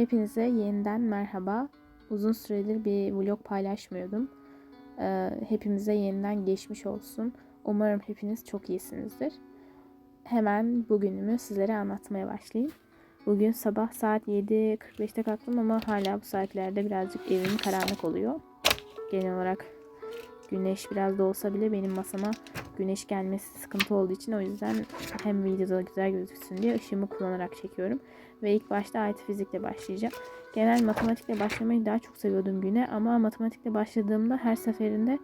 Hepinize yeniden merhaba. Uzun süredir bir vlog paylaşmıyordum. Ee, hepimize yeniden geçmiş olsun. Umarım hepiniz çok iyisinizdir. Hemen bugünümü sizlere anlatmaya başlayayım. Bugün sabah saat 7.45'te kalktım ama hala bu saatlerde birazcık evim karanlık oluyor. Genel olarak güneş biraz da olsa bile benim masama güneş gelmesi sıkıntı olduğu için o yüzden hem videoda güzel gözüksün diye ışığımı kullanarak çekiyorum. Ve ilk başta ayet fizikle başlayacağım. Genel matematikle başlamayı daha çok seviyordum güne ama matematikle başladığımda her seferinde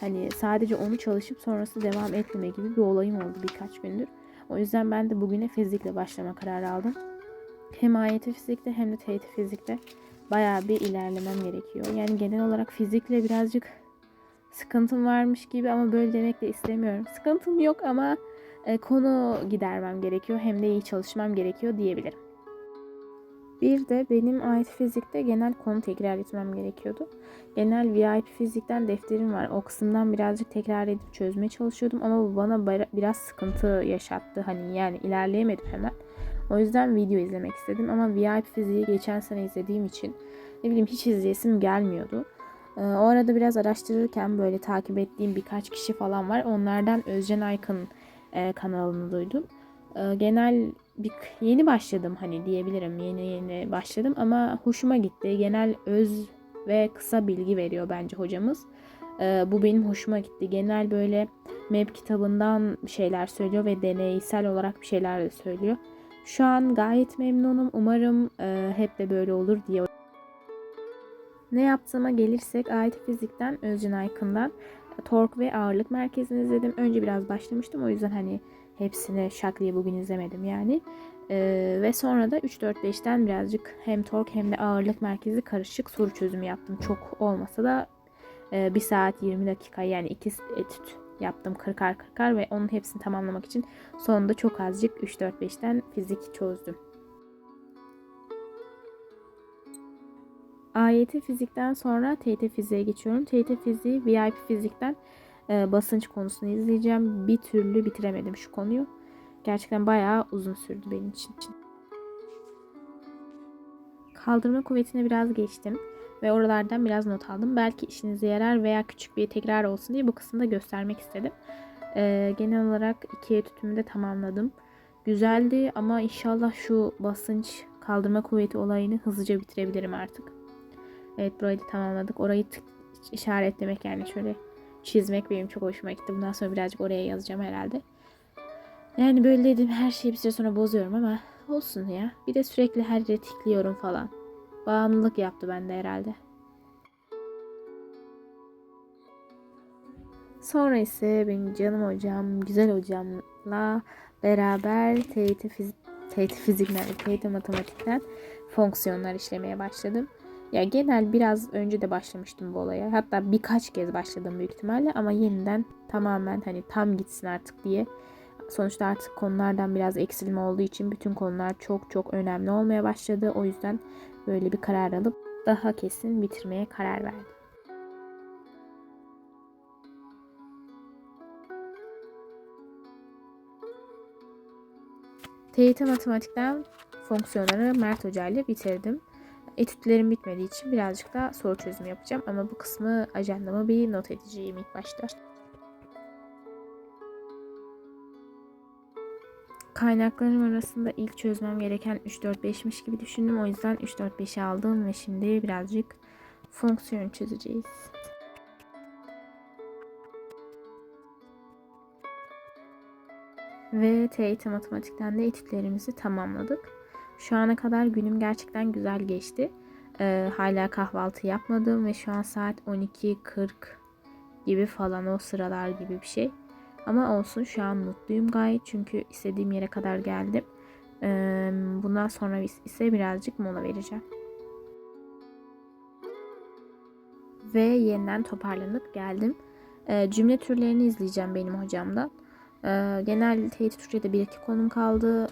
hani sadece onu çalışıp sonrası devam etmeme gibi bir olayım oldu birkaç gündür. O yüzden ben de bugüne fizikle başlama kararı aldım. Hem AYT fizikte hem de TYT fizikte bayağı bir ilerlemem gerekiyor. Yani genel olarak fizikle birazcık sıkıntım varmış gibi ama böyle demek de istemiyorum. Sıkıntım yok ama e, konu gidermem gerekiyor hem de iyi çalışmam gerekiyor diyebilirim. Bir de benim ait fizikte genel konu tekrar etmem gerekiyordu. Genel VIP fizikten defterim var. O kısımdan birazcık tekrar edip çözmeye çalışıyordum ama bu bana biraz sıkıntı yaşattı. Hani yani ilerleyemedim hemen. O yüzden video izlemek istedim ama VIP fiziği geçen sene izlediğim için ne bileyim hiç izleyesim gelmiyordu. Ee, o arada biraz araştırırken böyle takip ettiğim birkaç kişi falan var. Onlardan Özcan Aykın'ın e, kanalını duydum. Ee, genel bir yeni başladım hani diyebilirim. Yeni yeni başladım ama hoşuma gitti. Genel öz ve kısa bilgi veriyor bence hocamız. Ee, bu benim hoşuma gitti. Genel böyle MEP kitabından şeyler söylüyor ve deneysel olarak bir şeyler de söylüyor. Şu an gayet memnunum. Umarım e, hep de böyle olur diye. Ne yaptığıma gelirsek ait fizikten Özcan Aykın'dan tork ve ağırlık merkezini izledim. Önce biraz başlamıştım o yüzden hani hepsini şak diye bugün izlemedim yani. Ee, ve sonra da 3-4-5'ten birazcık hem tork hem de ağırlık merkezi karışık soru çözümü yaptım. Çok olmasa da e, 1 saat 20 dakika yani 2 etüt yaptım 40'ar 40'ar ve onun hepsini tamamlamak için sonunda çok azıcık 3-4-5'ten fizik çözdüm. AYT fizikten sonra TYT fiziğe geçiyorum. TYT fiziği VIP fizikten e, basınç konusunu izleyeceğim. Bir türlü bitiremedim şu konuyu. Gerçekten bayağı uzun sürdü benim için. Kaldırma kuvvetine biraz geçtim ve oralardan biraz not aldım. Belki işinize yarar veya küçük bir tekrar olsun diye bu kısımda göstermek istedim. Ee, genel olarak iki etütümü de tamamladım. Güzeldi ama inşallah şu basınç kaldırma kuvveti olayını hızlıca bitirebilirim artık. Evet burayı da tamamladık. Orayı işaretlemek yani şöyle çizmek benim çok hoşuma gitti. Bundan sonra birazcık oraya yazacağım herhalde. Yani böyle dedim her şeyi bir süre sonra bozuyorum ama olsun ya. Bir de sürekli her yere tikliyorum falan. Bağımlılık yaptı bende herhalde. Sonra ise benim canım hocam, güzel hocamla beraber TYT, fizik, TYT fizikten, TYT matematikten fonksiyonlar işlemeye başladım. Ya genel biraz önce de başlamıştım bu olaya. Hatta birkaç kez başladım büyük ihtimalle ama yeniden tamamen hani tam gitsin artık diye. Sonuçta artık konulardan biraz eksilme olduğu için bütün konular çok çok önemli olmaya başladı. O yüzden böyle bir karar alıp daha kesin bitirmeye karar verdim. TYT matematikten fonksiyonları Mert Hoca ile bitirdim. Etütlerim bitmediği için birazcık da soru çözümü yapacağım. Ama bu kısmı ajandama bir not edeceğim ilk başta. Kaynaklarım arasında ilk çözmem gereken 3-4-5'miş gibi düşündüm. O yüzden 3-4-5'i aldım ve şimdi birazcık fonksiyon çözeceğiz. Ve TYT matematikten de etütlerimizi tamamladık. Şu ana kadar günüm gerçekten güzel geçti. Ee, hala kahvaltı yapmadım ve şu an saat 12.40 gibi falan o sıralar gibi bir şey. Ama olsun şu an mutluyum gayet çünkü istediğim yere kadar geldim. Ee, bundan sonra ise birazcık mola vereceğim. Ve yeniden toparlanıp geldim. Ee, cümle türlerini izleyeceğim benim hocamdan. Ee, genel teyit Türkçe'de bir iki konum kaldı.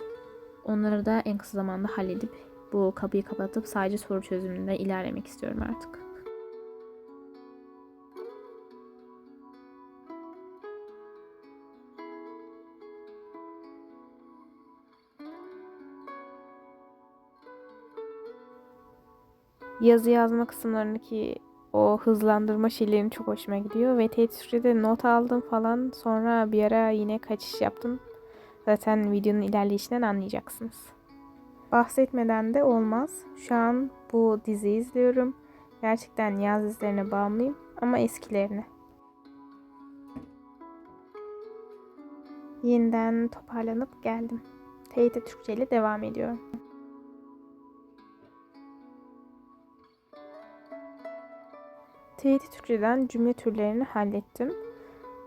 Onları da en kısa zamanda halledip bu kapıyı kapatıp sadece soru çözümünde ilerlemek istiyorum artık. yazı yazma kısımlarındaki o hızlandırma şeylerim çok hoşuma gidiyor. Ve Türkçe'de not aldım falan. Sonra bir ara yine kaçış yaptım. Zaten videonun ilerleyişinden anlayacaksınız. Bahsetmeden de olmaz. Şu an bu diziyi izliyorum. Gerçekten yaz dizilerine bağımlıyım ama eskilerine. Yeniden toparlanıp geldim. TYT Türkçe ile devam ediyorum. TYT Türkçe'den cümle türlerini hallettim.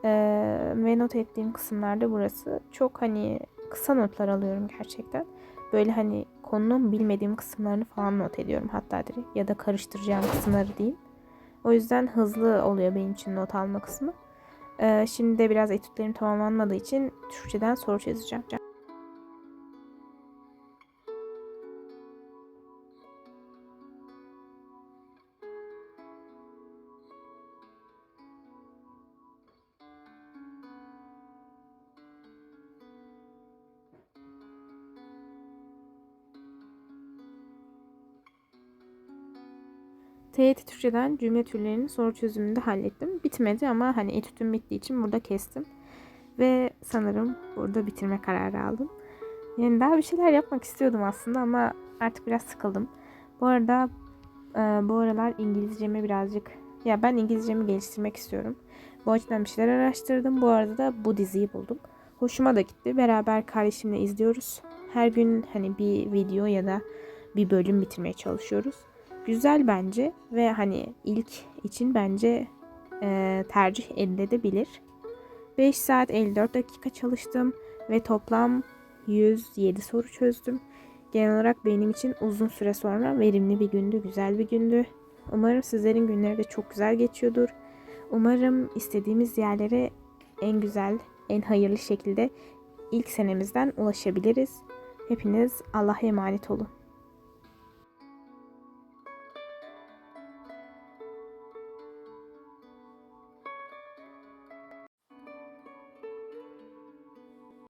Ee, ve not ettiğim kısımlarda burası. Çok hani kısa notlar alıyorum gerçekten. Böyle hani konunun bilmediğim kısımlarını falan not ediyorum hatta direkt. Ya da karıştıracağım kısımları diyeyim. O yüzden hızlı oluyor benim için not alma kısmı. Ee, şimdi de biraz etütlerim tamamlanmadığı için Türkçeden soru çözeceğim. TYT Türkçeden cümle türlerini soru çözümünde hallettim. Bitmedi ama hani etütüm bittiği için burada kestim. Ve sanırım burada bitirme kararı aldım. Yani daha bir şeyler yapmak istiyordum aslında ama artık biraz sıkıldım. Bu arada e, bu aralar İngilizcemi birazcık ya ben İngilizcemi geliştirmek istiyorum. Bu açıdan bir şeyler araştırdım. Bu arada da bu diziyi buldum. Hoşuma da gitti. Beraber kardeşimle izliyoruz. Her gün hani bir video ya da bir bölüm bitirmeye çalışıyoruz güzel bence ve hani ilk için bence e, tercih edilebilir. 5 saat 54 dakika çalıştım ve toplam 107 soru çözdüm. Genel olarak benim için uzun süre sonra verimli bir gündü, güzel bir gündü. Umarım sizlerin günleri de çok güzel geçiyordur. Umarım istediğimiz yerlere en güzel, en hayırlı şekilde ilk senemizden ulaşabiliriz. Hepiniz Allah'a emanet olun.